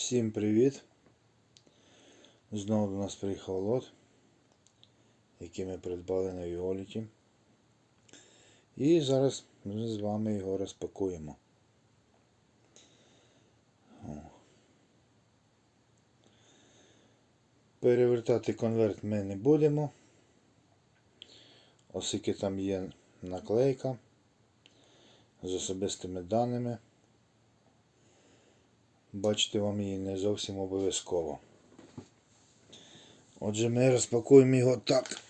Всім привіт! Знову до нас приїхав лот, який ми придбали на Віоліті. І зараз ми з вами його розпакуємо. Перевертати конверт ми не будемо, оскільки там є наклейка з особистими даними. Бачите, вам її не зовсім обов'язково. Отже, ми розпакуємо його так.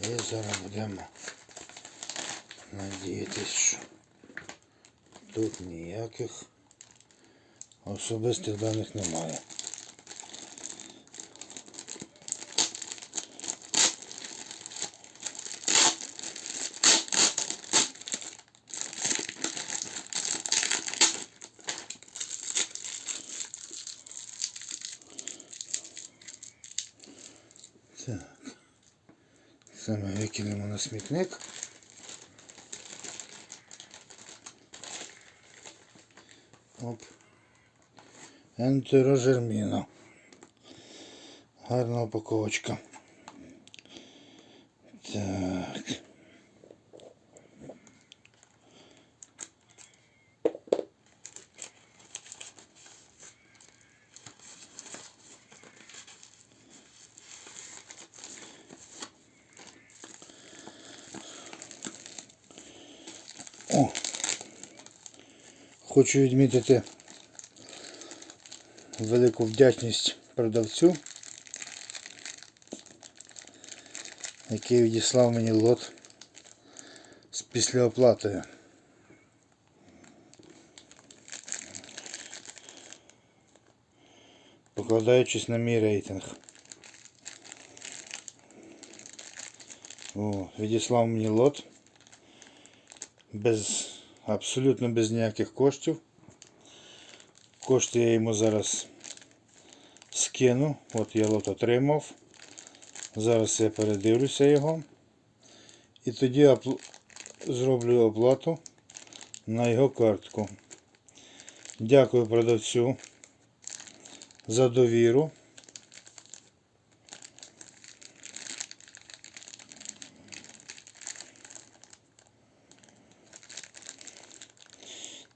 І зараз будемо надіятись, що Тут ніяких особистих даних немає. Так. Ми викинемо на смітник. Оп. Ентерожерміна. Гарна упаковочка. Так. Хочу відмітити велику вдячність продавцю, який відіслав мені лот з післяоплатою. Покладаючись на мій рейтинг. О, відіслав мені лот без абсолютно без ніяких коштів. Кошти я йому зараз скину. От я лот отримав. Зараз я передивлюся його. І тоді опл... зроблю оплату на його картку. Дякую продавцю за довіру.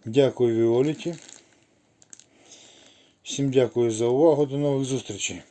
Дякую Віоліті. Всім дякую за увагу. До нових зустрічей.